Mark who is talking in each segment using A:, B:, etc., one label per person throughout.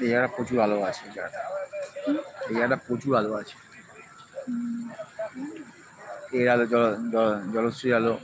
A: এই জায়গাটা প্রচুর আলো আছে এই জায়গাটা এই জায়গাটা প্রচুর আলো আছে। এর আলো জল জল- জলশ্রী আলো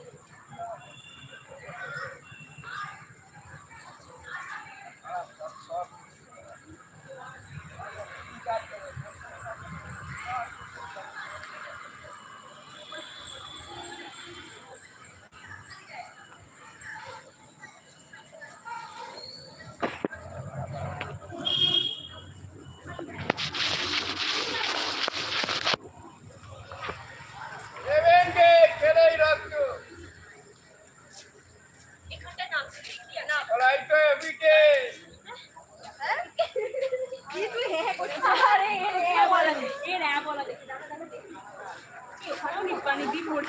B: আরে এ রে বলা দে এ রে বলা দে ওখানেও নিপানি দি ভর্তি নিপানি দি ভর্তি আমার লাইন না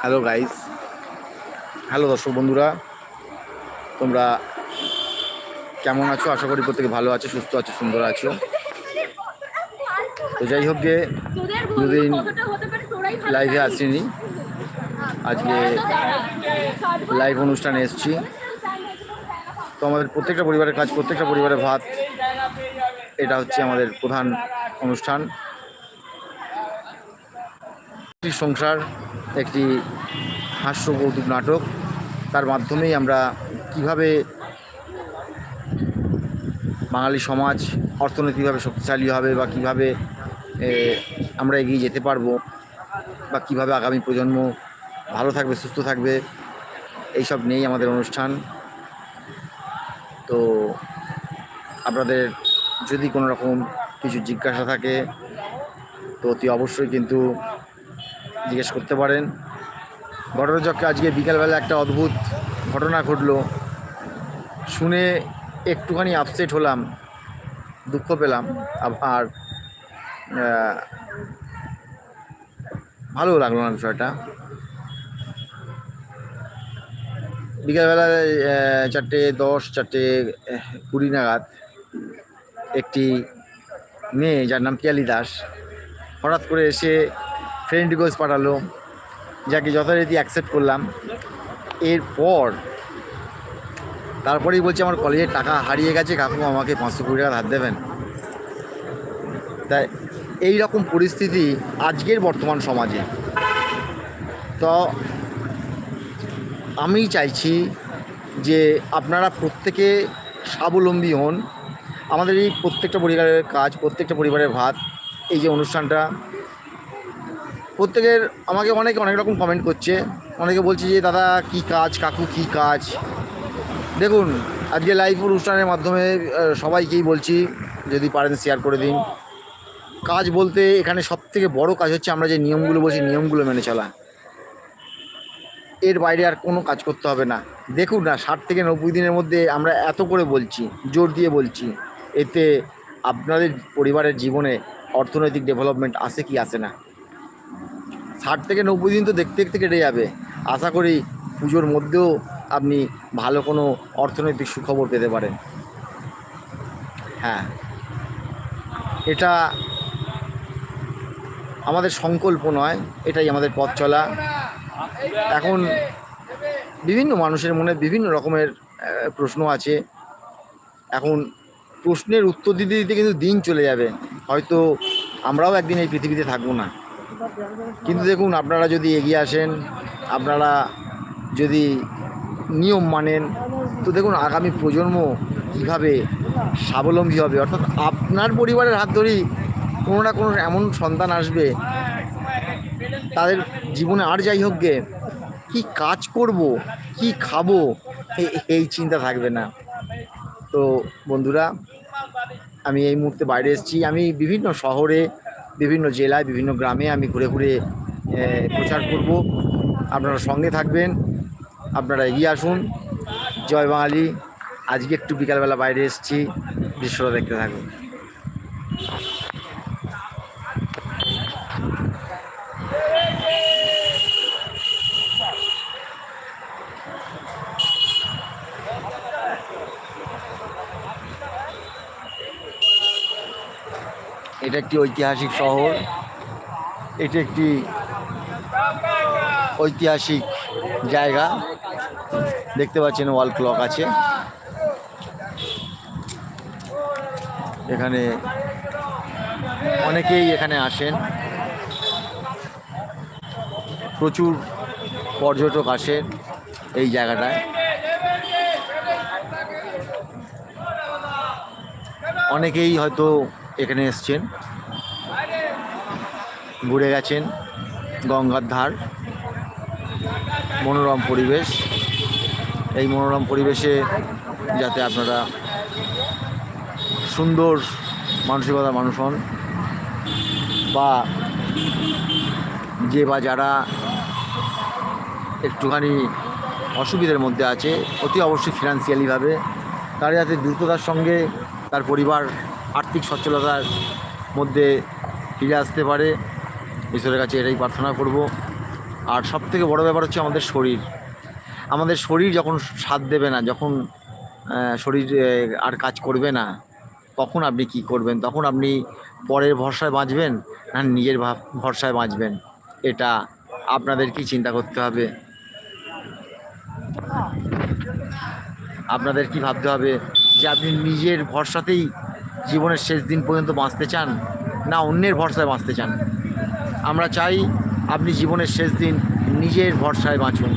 A: হ্যালো গাইস হ্যালো দর্শক বন্ধুরা। তোমরা কেমন আছো? আশা করি প্রত্যেকে ভালো আছো, সুস্থ আছো, সুন্দর আছো। তো যাই হোক গে দুদিন লাইভে আসিনি। আজকে লাইভ অনুষ্ঠানে এসেছি। তো আমাদের প্রত্যেকটা পরিবারের কাজ প্রত্যেকটা পরিবারের ভাত এটা হচ্ছে আমাদের প্রধান অনুষ্ঠান। একটি সংসার একটি হাস্য কৌতুক নাটক। তার মাধ্যমেই আমরা কীভাবে বাঙালি সমাজ অর্থনৈতিকভাবে শক্তিশালী হবে বা কীভাবে আমরা এগিয়ে যেতে পারব বা কীভাবে আগামী প্রজন্ম ভালো থাকবে, সুস্থ থাকবে, এইসব নিয়েই আমাদের অনুষ্ঠান। তো আপনাদের যদি কোনো রকম কিছু জিজ্ঞাসা থাকে, তো অতি অবশ্যই কিন্তু জিজ্ঞেস করতে পারেন। ঘটনাচক্রে আজকে বিকালবেলা একটা অদ্ভুত ঘটনা ঘটলো। শুনে একটুখানি আপসেট হলাম দুঃখ পেলাম আহ, ভালো লাগল না বিষয়টা। বিকালবেলায় আহ, চারটে দশ চারটে কুড়ি নাগাদ একটি মেয়ে যার নাম পিয়ালি দাস হঠাৎ করে এসে ফ্রেন্ড রিকোয়েস্ট পাঠালো যাকে যথারীতি অ্যাকসেপ্ট করলাম। এরপর তারপরেই বলছে আমার কলেজের টাকা হারিয়ে গেছে, কাকু আমাকে পাঁচশো কুড়ি টাকা ধার দেবেন। তাই এই রকম পরিস্থিতি আজকের বর্তমান সমাজে। তো আমি চাইছি যে আপনারা প্রত্যেকে স্বাবলম্বী হন। আমাদের এই প্রত্যেকটা পরিবারের কাজ, প্রত্যেকটা পরিবারের ভাত, এই যে অনুষ্ঠানটা, প্রত্যেকের আমাকে অনেকে অনেক রকম কমেন্ট করছে। অনেকে বলছে যে, দাদা, কি কাজ? কাকু, কি কাজ? দেখুন, আজকে লাইভ অনুষ্ঠানের মাধ্যমে সবাইকেই বলছি, যদি পারেন শেয়ার করে দিন। কাজ বলতে এখানে সব থেকে বড় কাজ হচ্ছে আমরা যে নিয়মগুলো বলছি, নিয়মগুলো মেনে চলা। এর বাইরে আর কোনো কাজ করতে হবে না। দেখুন না, ষাট থেকে নব্বই দিনের মধ্যে আমরা এত করে বলছি, জোর দিয়ে বলছি, এতে আপনাদের পরিবারের জীবনে অর্থনৈতিক ডেভেলপমেন্ট আসে কি আসে না? ষাট থেকে নব্বই দিন তো দেখতে দেখতে কেটে যাবে। আশা করি পুজোর মধ্যেও আপনি ভালো কোনো অর্থনৈতিক সুখবর পেতে পারেন। হ্যাঁ। এটা আমাদের সংকল্প নয়, এটাই আমাদের পথ চলা। এখন বিভিন্ন মানুষের মনে বিভিন্ন রকমের প্রশ্ন আছে। এখন প্রশ্নের উত্তর দিতে দিতে কিন্তু দিন চলে যাবে। হয়তো আমরাও একদিন এই পৃথিবীতে থাকব না। কিন্তু দেখুন, আপনারা যদি এগিয়ে আসেন, আপনারা যদি নিয়ম মানেন। তো দেখুন, আগামী প্রজন্ম কীভাবে স্বাবলম্বী হবে? অর্থাৎ আপনার পরিবারের হাত ধরেই কোনো না কোনো এমন সন্তান আসবে, তাদের জীবনে আর যাই হোক গে, কী কাজ করব, কি খাব এই চিন্তা থাকবে না। তো বন্ধুরা, আমি এই মুহূর্তে বাইরে এসেছি। আমি বিভিন্ন শহরে, বিভিন্ন জেলায়, বিভিন্ন গ্রামে আমি ঘুরে ঘুরে প্রচার করব। আপনারা সঙ্গে থাকবেন। আপনারা এগিয়ে আসুন। জয় বাঙালি। আজকে একটু বিকালবেলা বাইরে এসেছি। দৃশ্যটা দেখতে থাকুন। এটা একটি ঐতিহাসিক শহর। এটি একটি ঐতিহাসিক জায়গা। দেখতে পাচ্ছেন ওয়াল ক্লক আছে। এখানে অনেকেই এখানে আসেন। প্রচুর পর্যটক আসেন এই জায়গাটায়। অনেকেই হয়তো এখানে এসছেন। ঘুরে গেছেন গঙ্গার ধার, মনোরম পরিবেশ। এই মনোরম পরিবেশে যাতে আপনারা সুন্দর মানসিকতার মানুষ হন বা যে বা যারা একটুখানি অসুবিধার মধ্যে আছে, অতি অবশ্যই ফিনান্সিয়ালিভাবে তারা যাতে দ্রুততার সঙ্গে তার পরিবার আর্থিক সচ্ছলতার মধ্যে ফিরে আসতে পারে, ঈশ্বরের কাছে এটাই প্রার্থনা করব। আর সব থেকে বড়ো ব্যাপার হচ্ছে আমাদের শরীর। আমাদের শরীর যখন সাথ দেবে না, যখন শরীর আর কাজ করবে না, তখন আপনি কি করবেন? তখন আপনি পরের ভরসায় বাঁচবেন না নিজের ভরসায় বাঁচবেন? এটা আপনাদেরকেই চিন্তা করতে হবে? আপনাদের কি ভাবতে হবে যে আপনি নিজের ভরসাতেই জীবনের শেষ দিন পর্যন্ত বাঁচতে চান না অন্যের ভরসায় বাঁচতে চান? আমরা চাই আপনি জীবনের শেষ দিন নিজের ভরসায় বাঁচুন।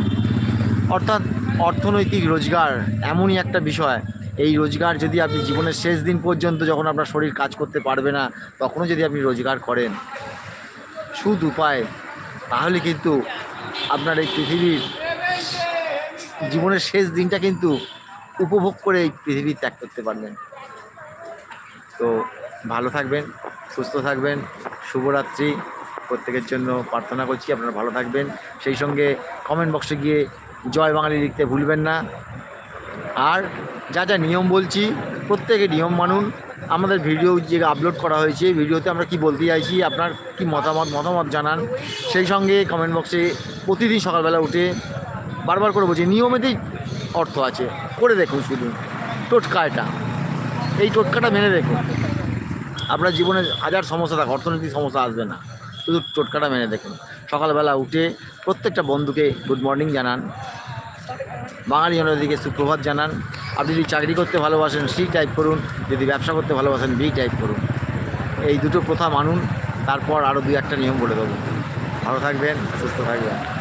A: অর্থাৎ অর্থনৈতিক রোজগার এমনই একটা বিষয়। এই রোজগার যদি আপনি জীবনের শেষ দিন পর্যন্ত যখন আপনার শরীর কাজ করতে পারবে না, তখনও যদি আপনি রোজগার করেন সুদ উপায়, তাহলে কিন্তু আপনার এই পৃথিবীর জীবনের শেষ দিনটা কিন্তু উপভোগ করে এই পৃথিবী ত্যাগ করতে পারবেন। তো ভালো থাকবেন, সুস্থ থাকবেন, শুভরাত্রি। প্রত্যেকের জন্য প্রার্থনা করছি, আপনারা ভালো থাকবেন। সেই সঙ্গে কমেন্ট বক্সে গিয়ে জয় বাঙালি লিখতে ভুলবেন না। আর যা যা নিয়ম বলছি, প্রত্যেকে নিয়ম মানুন। আমাদের ভিডিও যে আপলোড করা হয়েছে ভিডিওতে আমরা কি বলতে চাইছি, আপনার কি মতামত মতামত জানান। সেই সঙ্গে কমেন্ট বক্সে প্রতিদিন সকালবেলা উঠে বারবার করে বলছি, নিয়মেতেই অর্থ আছে। করে দেখুন শুধু টোটকা এটা এই টোটকাটা মেনে দেখুন। আপনার জীবনে হাজার সমস্যা থাকে, অর্থনৈতিক সমস্যা আসবে না। শুধু টোটকাটা মেনে দেখুন। সকালবেলা উঠে প্রত্যেকটা বন্ধুকে গুড মর্নিং জানান। বাঙালি জনতাদিকে সুপ্রভাত জানান। আপনি যদি চাকরি করতে ভালোবাসেন সি টাইপ করুন। যদি ব্যবসা করতে ভালোবাসেন বি টাইপ করুন। এই দুটো প্রথা মানুন, তারপর আরও দুই একটা নিয়ম বলে দেবো। ভালো থাকবেন, সুস্থ থাকবেন।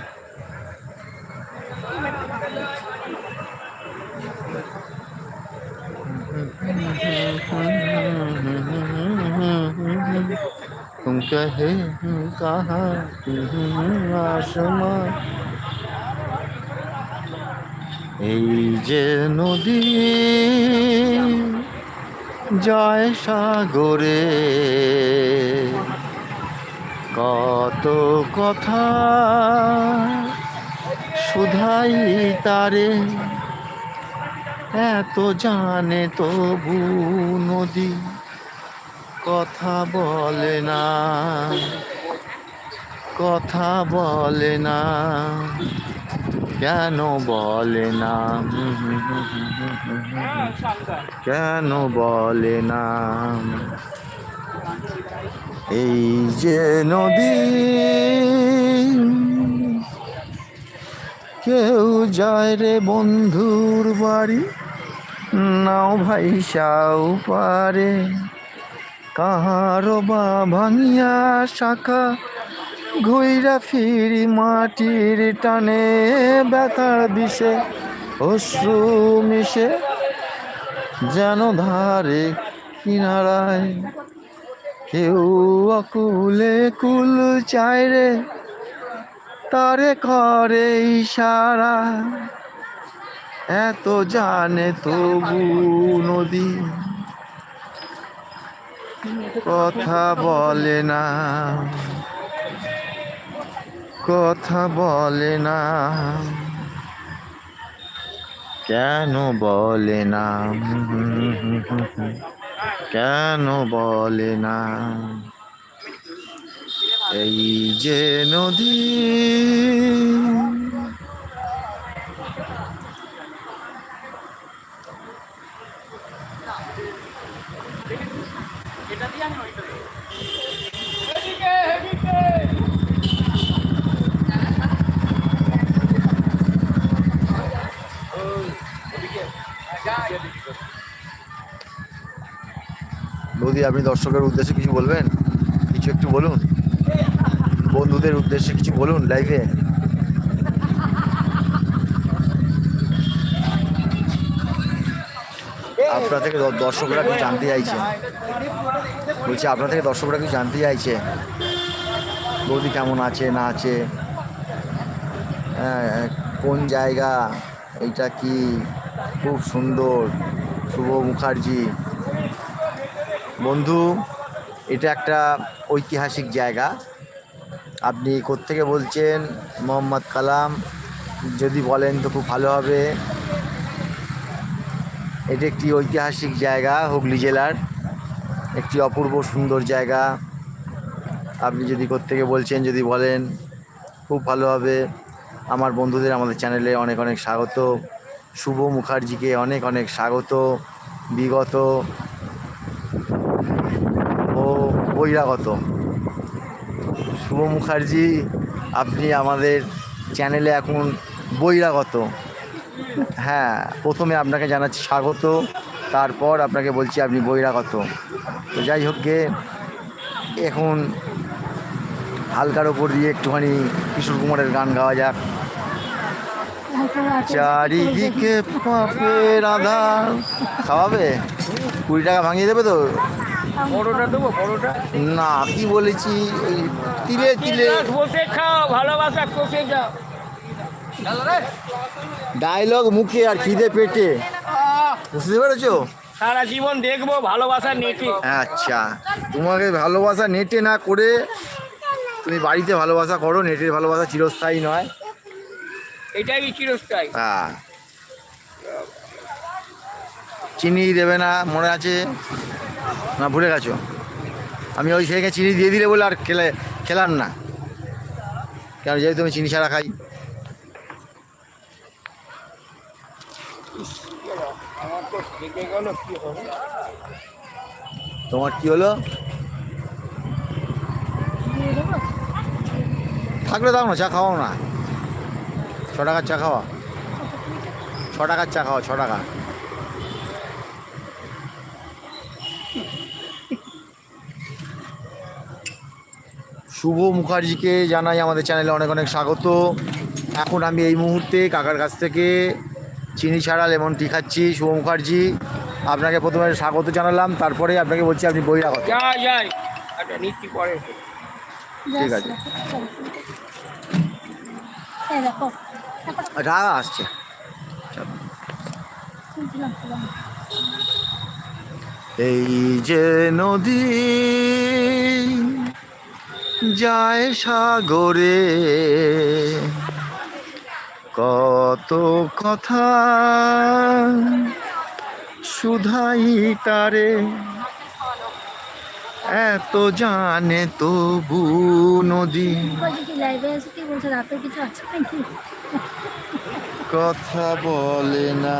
A: कहे कहा आसमां এই যে নদী জয় সাগরে কত কথা শুধাই তারে এত জানে তবু নদী কথা বলে না, কথা বলে না, কেন বলে না? কেন বলে না? এই যে নদী, কেউ যায় রে বন্ধুর বাড়ি? নাও ভাই সাউ পারে। কাহারো বা ভাঙিয়া শাখা ঘুইরা ফিরি মাটির টানে ব্যথার বিষে অশ্রু মিশে যেন ধারে কিনারায়। কেউ অকুলে কুল চায় রে, তারে করে ইশারা। এত জানে তবু নদী কথা বলে না। কথা বলে না। কেন বলে না? কেন বলে না? এই যে নদী বৌদি, আপনি দর্শকের উদ্দেশ্যে কিছু বলবেন? কিছু একটু বলুন। বন্ধুদের উদ্দেশ্যে কিছু বলুন লাইভে আপনার থেকে দর্শকরা কি জানতে চাইছে। বলছি, আপনার থেকে দর্শকরা কি জানতে চাইছে? বৌদি কেমন আছে, না আছে? হ্যাঁ কোন জায়গা? এইটা কি? খুব সুন্দর। শুভ মুখার্জি। বন্ধু, এটা একটা ঐতিহাসিক জায়গা। আপনি কোত্থেকে বলছেন? মোহাম্মদ কালাম, যদি বলেন তো খুব ভালো হবে। এটি একটি ঐতিহাসিক জায়গা, হুগলি জেলার। একটি অপূর্ব সুন্দর জায়গা। আপনি যদি কোত্থেকে বলছেন, যদি বলেন, খুব ভালো হবে। আমার বন্ধুদের আমাদের চ্যানেলে অনেক অনেক স্বাগত। শুভ মুখার্জিকে অনেক অনেক স্বাগত। বিগত বহিরাগত। শুভ মুখার্জি, আপনি আমাদের চ্যানেলে এখন বহিরাগত। হ্যাঁ প্রথমে আপনাকে জানাচ্ছি স্বাগত, তারপর আপনাকে বলছি আপনি বহিরাগত। তো যাই হোক গে, এখন হালকার ওপর দিয়ে একটুখানি কিশোর কুমারের গান গাওয়া যাক। চারিদিকে পাপের আধার। খাওয়াবে? কুড়ি টাকা ভাঙিয়ে দেবে তো?
C: বড়টা দেবো বড়টা
A: না কি বলেছি ওই তিলে তিলে
C: বসে খাও ভালোবাসা কষে যাও।
A: ডায়লগ মুখে আর খিদে পেটে। বুঝতে পেরেছ?
C: সারা জীবন দেখব ভালোবাসা নেটে।
A: আচ্ছা তোমাকে ভালোবাসা নেটে না করে তুমি বাড়িতে ভালোবাসা করো নেটের ভালোবাসা চিরস্থায়ী নয়।
C: এটাই চিরস্থায়ী।
A: হ্যাঁ। চিনি দেবে না মনে আছে? না, ভুলে গেছো। আমি ওই সেখানে চিনি দিয়ে দিলে বলে আর খেলে, খেলাম না। কেন যেহেতু আমি চিনি ছাড়া খাই। তোমার কি হলো? থাকলে দাও না, চা খাওয়াও না। ছ টাকার চা খাওয়া। ছ টাকার চা খাওয়া, ছ টাকা। শুভ মুখার্জিকে জানাই আমাদের চ্যানেলে অনেক অনেক স্বাগত। এখন আমি এই মুহূর্তে কাকার কাছ থেকে চিনি ছাড়া লেমন টি খাচ্ছি। শুভ মুখার্জি আপনাকে প্রথমে স্বাগত জানালাম তারপরে আপনাকে বলছি আপনি
C: যা যাই আচ্ছা
A: ঠিক আছে।
B: এই
A: আসছে। এই যে নদী যায় সাগরে। কত কথা শুধাই তারে এত জানে তবু নদী। কথা বলে না।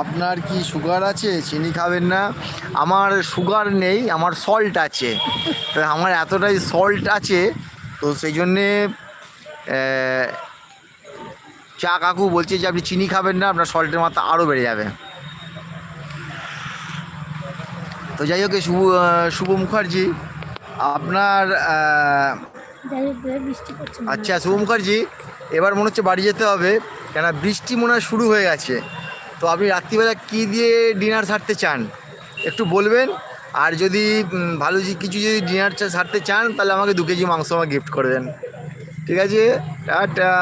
A: আপনার কি সুগার আছে? চিনি খাবেন না। আমার সুগার নেই আমার সল্ট আছে। তো আমার এতটাই সল্ট আছে তো সেই জন্যে চা কাকু বলছে যে আপনি চিনি খাবেন না আপনার সল্টের মাত্রা আরও বেড়ে যাবে। তো যাই হোক শুভ শুভ মুখার্জি। আপনার আচ্ছা শুভ মুখার্জি। এবার মনে হচ্ছে বাড়ি যেতে হবে। কেন বৃষ্টি মনে হয় শুরু হয়ে গেছে। তো আপনি রাত্রিবেলা কি দিয়ে ডিনার সারতে চান? একটু বলবেন। আর যদি ভালো কিছু যদি ডিনার সারতে চান, তাহলে আমাকে দু কেজি মাংস আমাকে গিফট করে দেন। ঠিক আছে? টাটা।